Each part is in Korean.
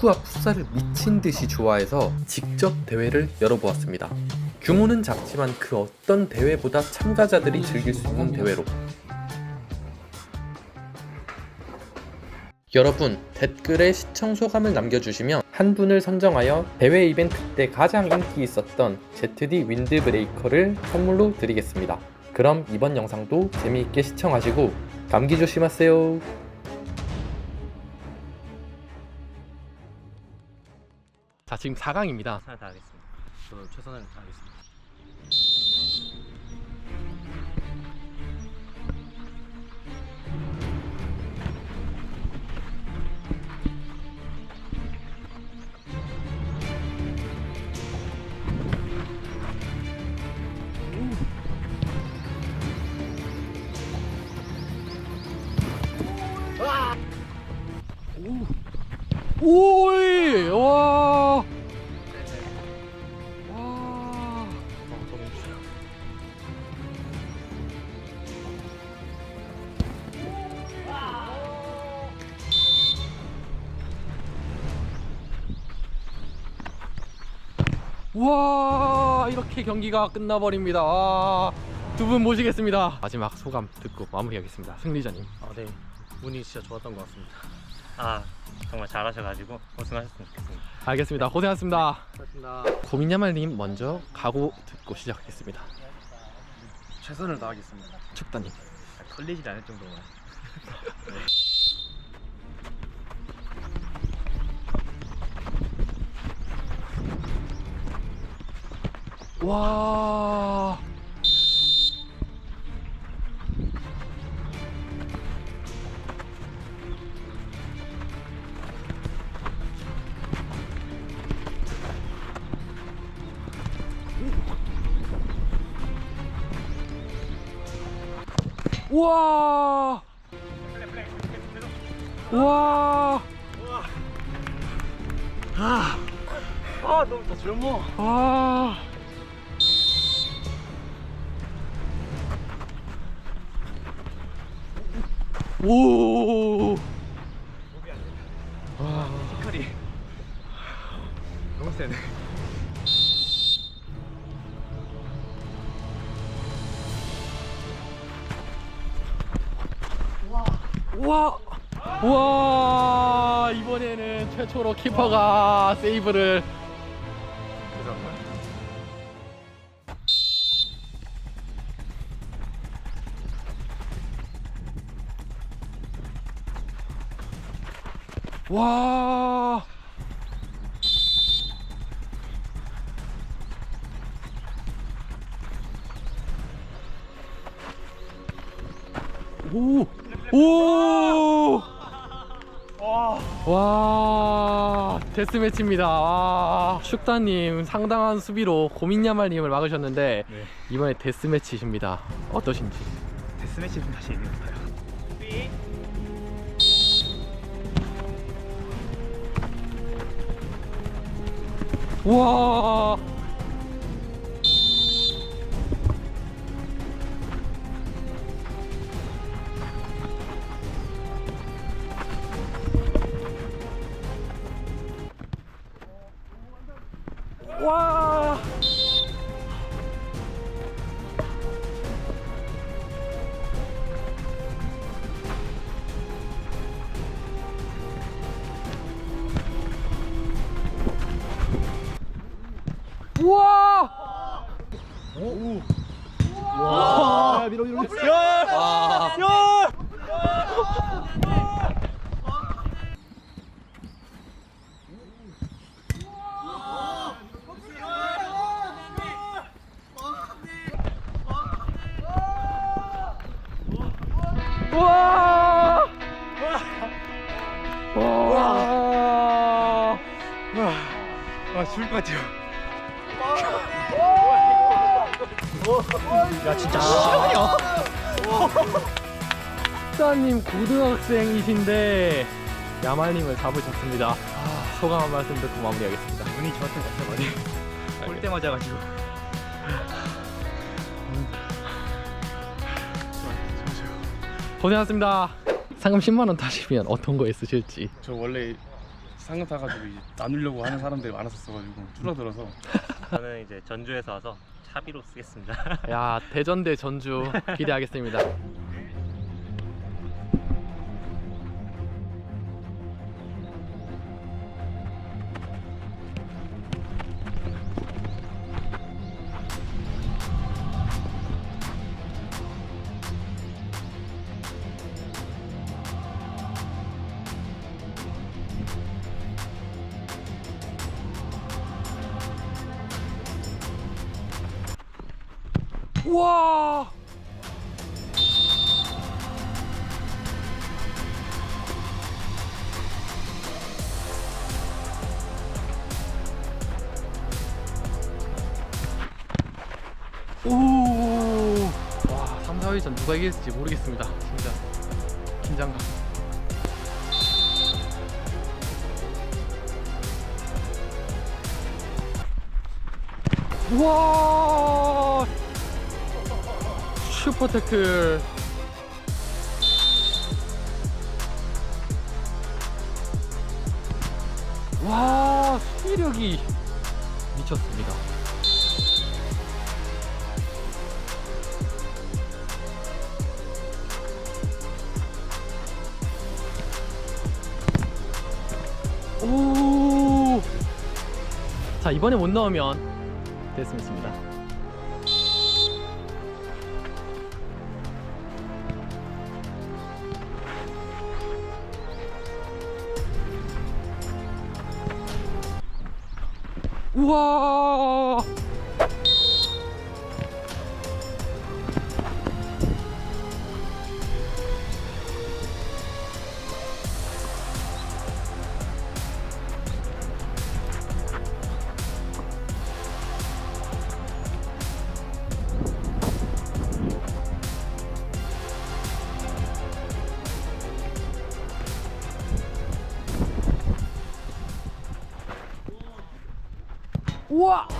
축구와 풋살을 미친 듯이 좋아해서 직접 대회를 열어보았습니다. 규모는 작지만 그 어떤 대회보다 참가자들이 즐길 수 있는 대회로. 여러분 댓글에 시청 소감을 남겨주시면 한 분을 선정하여 대회 이벤트 때 가장 인기 있었던 ZD 윈드 브레이커를 선물로 드리겠습니다. 그럼 이번 영상도 재미있게 시청하시고 감기 조심하세요. 자 지금 4강입니다. 최선을 다하겠습니다. 저도 최선을 다하겠습니다. 오이 와. 와. 와 이렇게 경기가 끝나버립니다. 두분 모시겠습니다. 마지막 소감 듣고 마무리하겠습니다. 승리자님. 아, 네. 운이 진짜 좋았던 것 같습니다. 아, 정말 잘하셔가지고 우승하셨으면 좋겠습니다. 알겠습니다. 고생하셨습니다. 고맙습니다. 고민야말님 먼저 각오 듣고 시작하겠습니다. 최선을 다하겠습니다. 축다님. 털리지 않을 정도만. 와. 와. 와. 아, 너무 다 젊어. 아. 오. 와. 피칼이 너무 세네. 와. 와. 이번에는 최초로 키퍼가 세이브를 와. 오. 오. 와. 데스매치입니다. 와. 슈타님 상당한 수비로 고민야말님을 막으셨는데 네. 이번에 데스매치십니다. 어떠신지? 데스매치는 다시 있는 것 같아요. 와. 와. 우와! 죽을 것 같아요. 야, 진짜 싫어요. 식사님 고등학생이신데 야말님을 잡으셨습니다. 소감 한 말씀 듣고 마무리하겠습니다. 운이 좋았던 것 같아요, 많이. 골대 맞아가지고. 고생하셨습니다. 상금 10만 원 타시면 어떤 거에 쓰실지. 저 원래 상금 타가지고 이제 나누려고 하는 사람들이 많았었어가지고 줄어들어서 저는 이제 전주에서 와서 차비로 쓰겠습니다. 야 대전 대 전주 기대하겠습니다. 와. 오. 와, 3, 4위전 누가 이길지 모르겠습니다. 진짜 긴장감. 와! 슈퍼 태클. 와, 수위력이 미쳤습니다. 오! 자, 이번에 못 넣으면 됐습니다. 우 우와!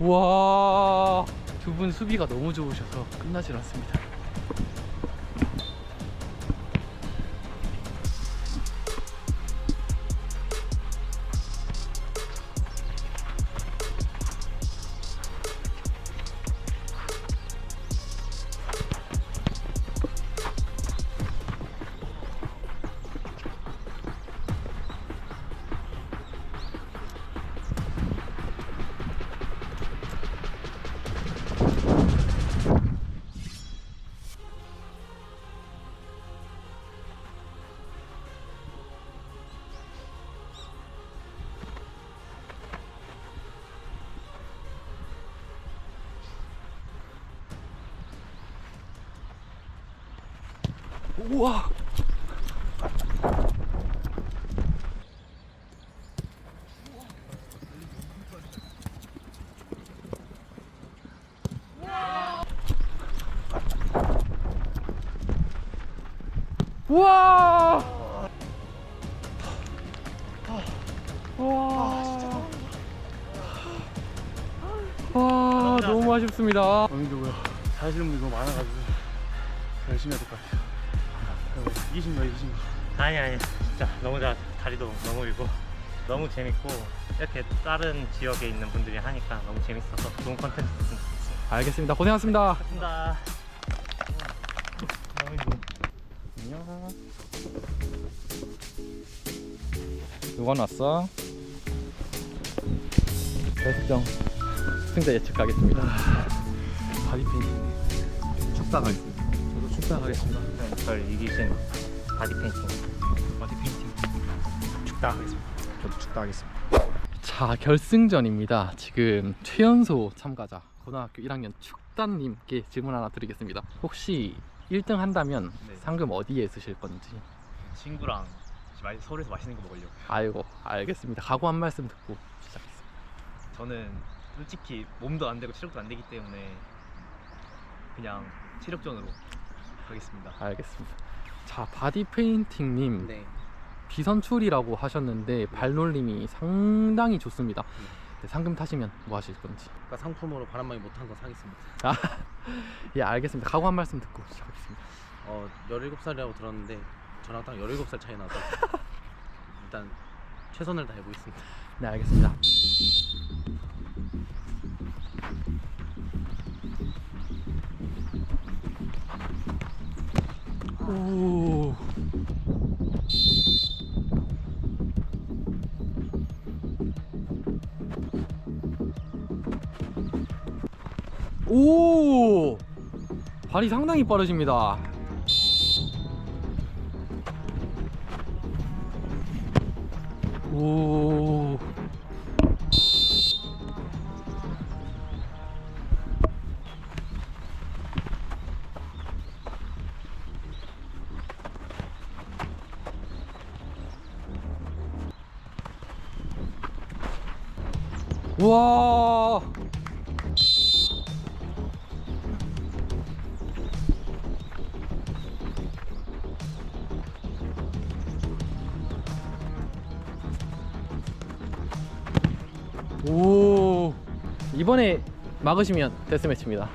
와, 두 분 수비가 너무 좋으셔서 끝나질 않습니다. 우와. 우와. 와. 와, 너무 아쉽습니다. 어민도고요 잘하시는 분이 너무 많아가지고 열심히 해야 될 것 같아요 이기십니다 이기십니다 아니 아니 진짜 너무 잘 다리도 너무 길고 너무 재밌고 이렇게 다른 지역에 있는 분들이 하니까 너무 재밌어서 좋은 컨텐츠였으면 좋겠습니다. 알겠습니다. 고생하셨습니다. 고맙습니다. 너무 힘들어. 안녕. 응원 왔어? 배수정 승자 예측 가겠습니다. 바디페인 축사하겠습니다. 저도 축사하겠습니다. 네, 절 이기신 바디 페인팅. 바디 페인팅 축다 하겠습니다. 저도 축다 하겠습니다. 자 결승전입니다. 지금 최연소 참가자 고등학교 1학년 축단님께 질문 하나 드리겠습니다. 혹시 1등 한다면 네. 상금 어디에 쓰실 건지? 친구랑 마- 서울에서 맛있는 거 먹으려고. 아이고 알겠습니다. 각오 한 말씀 듣고 시작했습니다. 저는 솔직히 몸도 안 되고 체력도 안 되기 때문에 그냥 체력전으로 가겠습니다. 알겠습니다. 자 바디 페인팅님 네. 비선출이라고 하셨는데 발놀림이 상당히 좋습니다. 네, 상금 타시면 뭐 하실 건지? 그러니까 상품으로 바람막이 못한 거 사겠습니다. 예 알겠습니다. 각오 한 말씀 듣고 시작하겠습니다. 어, 17살이라고 들었는데 저랑 딱 17살 차이 나서 일단 최선을 다해 보겠습니다. 네 알겠습니다. 오. 오! 발이 상당히 빠르십니다. 와. 오. 이번에 막으시면 데스매치입니다.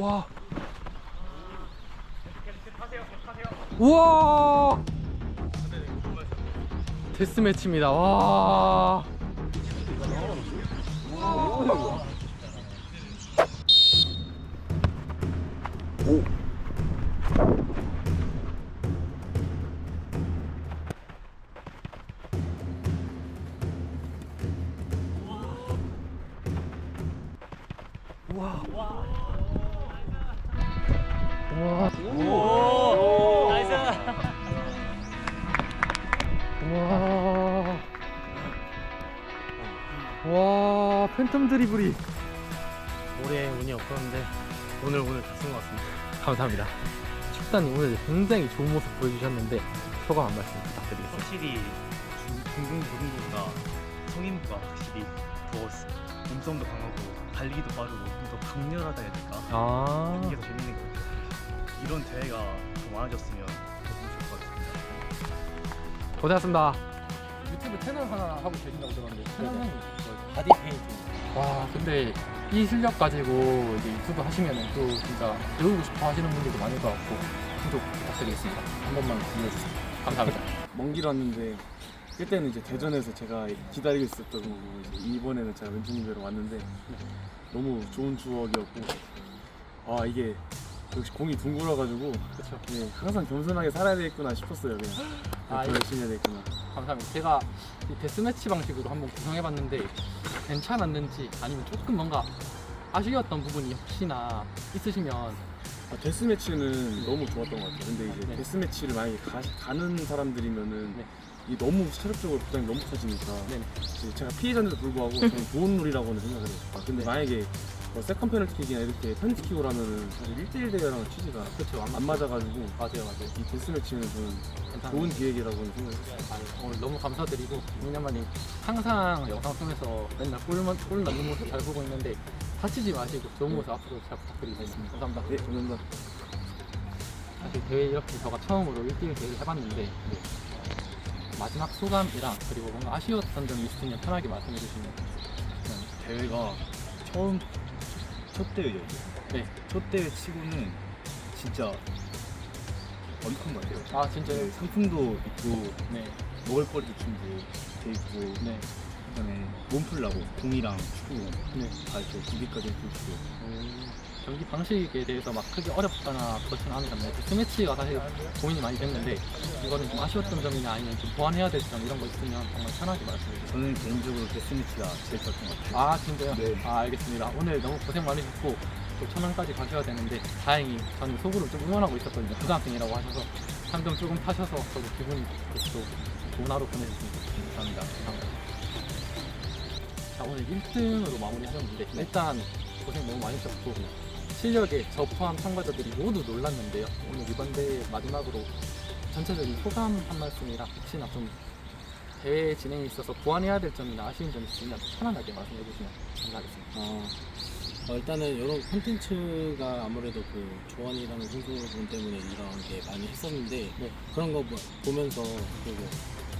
와. 우와. 데스매치입니다. 와. 와. 와. 드리블이. 올해 운이 없었는데 오늘 오늘 다 쓴 것 같습니다. 감사합니다. 축단님 오늘 굉장히 좋은 모습 보여주셨는데 소감 한 말씀 부탁드리겠습니다. 확실히 중- 중등 고등부보다 성인부가 확실히 더 몸싸움도 강하고 달리기도 빠르고 좀더 강렬하다 해야 될까? 아, 이게 더 재밌는 것 같아요. 이런 대회가 더 많아졌으면 더 좋을 것 같습니다. 고생하셨습니다. 유튜브 채널 하나 하고 계신다고 들었는데 채널명이 바디 페인팅. 와, 근데 이 실력 가지고 이제 유튜브 하시면은 또 진짜 배우고 싶어 하시는 분들도 많을 것 같고 구독 부탁드리겠습니다. 한 번만 눌러주세요. 감사합니다. 먼 길 왔는데 그때는 이제 대전에서 제가 기다리고 있었던 거고 이제 이번에는 제가 왼쪽님 뵈러 왔는데 너무 좋은 추억이었고 아 이게 역시 공이 둥글어가지고 그렇죠. 네, 항상 겸손하게 살아야 되겠구나 싶었어요 그냥 아, 더 예. 열심히 해야 되겠구나 감사합니다. 제가 이 데스매치 방식으로 한번 구성해봤는데 괜찮았는지 아니면 조금 뭔가 아쉬웠던 부분이 혹시나 있으시면 아, 데스매치는 너무 좋았던 것 같아요 근데 이제 네. 데스매치를 만약에 가, 는 사람들이면은 네. 이 너무 체력적으로 부담이 너무 커지니까. 이제 제가 피해자인데도 불구하고 저는 좋은 룰이라고는 생각을 해요 아, 근데 네. 만약에 뭐 세컨 페널티킥이나 이렇게 펜트킥으로 하면은 사실 1대1 대회랑은 취지가 그렇죠. 안 맞아가지고 맞아요, 맞아요. 이 데스매치는 괜찮아요. 좋은 기획이라고는 생각했어요. 아, 오늘 너무 감사드리고 민현마님 항상 영상 통해서 맨날 골만 골 넣는 모습 잘 보고 있는데 다치지 마시고 좋은 모습 앞으로 잘 부탁드리겠습니다. 감사합니다. 네, 감사합니다. 사실 대회 이렇게 저가 처음으로 1대1 대회를 해봤는데 네. 마지막 소감이랑 그리고 뭔가 아쉬웠던 점이 있으면 편하게 말씀해 주시면 대회가 처음 첫 대회죠. 네. 첫 대회 치고는 진짜 것 같아요. 아 진짜요? 상품도 있고 네. 먹을 거리도 준비돼 있고 네. 그다음에 몸 풀라고 공이랑 축구공 네. 다 이렇게 준비까지 해주시고 음, 경기 방식에 대해서 막 크게 어렵거나 그렇지는 않으셨나요? 스매치가 사실 고민이 많이 됐는데 이거는 좀 아쉬웠던 점이나 아니면 좀 보완해야 될 점 이런 거 있으면 정말 편하게 말씀해 주세요. 저는 개인적으로 데스매치가 제일 좋았던 것 같아요. 아 진짜요? 네. 아 알겠습니다. 오늘 너무 고생 많으셨고 또 천안까지 가셔야 되는데 다행히 저는 속으로 좀 응원하고 있었거든요. 부담생이라고 하셔서 한점 조금 타셔서 저도 기분이 좋고 또 좋은 하루 보내셨으면 좋겠습니다. 감사합니다. 감사합니다. 자 오늘 1등으로 마무리하셨는데 일단 고생 너무 많이 하셨고 실력에 저 포함 참가자들이 모두 놀랐는데요. 오늘 이번 대회 마지막으로 전체적인 소감 한 말씀이랑 혹시나 좀 대회 진행에 있어서 보완해야 될 점이나 아쉬운 점이 있으면 편안하게 말씀해 주시면 감사하겠습니다. 어, 어, 일단은 이런 콘텐츠가 아무래도 그 조원이라는 선수분 때문에 이런 게 많이 했었는데 네. 그런 거 보- 보면서 그리고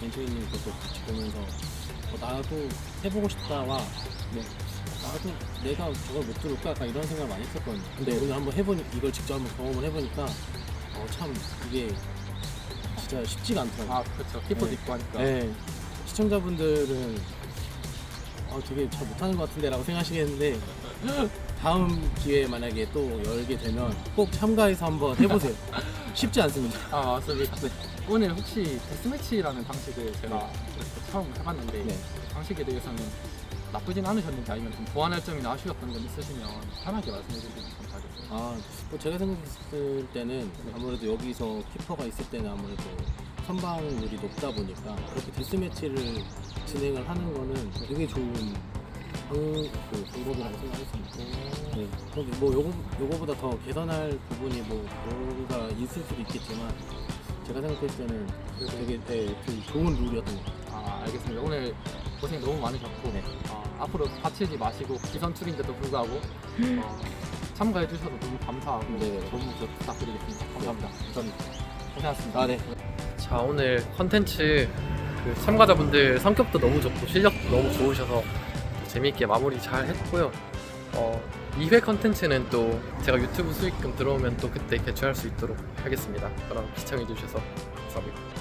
멘토이님 것도 같이 보면서 어, 나도 해보고 싶다와 네, 나도 내가 저걸 못 들을까 약간 이런 생각을 많이 했었거든요. 근데 네. 오늘 한번 해보니 이걸 직접 한번 경험을 해보니까 어, 참 이게 진짜 쉽지가 않더라고요. 아 그렇죠. 키퍼도 네. 있고 하니까. 네. 시청자분들은 어, 되게 잘 못하는 것 같은데라고 생각하시겠는데 다음 기회에 만약에 또 열게 되면 꼭 참가해서 한번 해보세요. 쉽지 않습니다. 아 맞습니다. 네. 오늘 혹시 데스매치라는 방식을 제가 그래서 처음 해봤는데 네. 그 방식에 대해서는 나쁘진 않으셨는지 아니면 좀 보완할 점이나 아쉬웠던 점 있으시면 편하게 말씀해 주시면 감사하겠습니다. 아, 뭐 제가 생각했을 때는 아무래도 여기서 키퍼가 있을 때는 아무래도 선방률이 높다 보니까 그렇게 데스매치를 진행을 하는 거는 되게 좋은 방, 그 방법이라고 생각했습니다. 네. 근데 뭐 요거, 요거보다 더 개선할 부분이 뭐 뭐가 있을 수도 있겠지만 제가 생각했을 때는 되게 네, 되게 좋은 룰이었던 것 같아요. 아 알겠습니다. 오늘 고생 너무 많으셨고 어, 앞으로 다치지 마시고 기선출인데도 불구하고 어, 참가해 주셔서 너무 감사하고 네. 모습 부탁드리겠습니다. 감사합니다. 감사합니다. 고생하셨습니다. 아, 네. 자 오늘 컨텐츠 그 참가자분들 성격도 너무 좋고 실력도 너무 좋으셔서 재미있게 마무리 잘 했고요. 어, 2회 컨텐츠는 또 제가 유튜브 수익금 들어오면 또 그때 개최할 수 있도록 하겠습니다. 그럼 시청해 주셔서 감사합니다.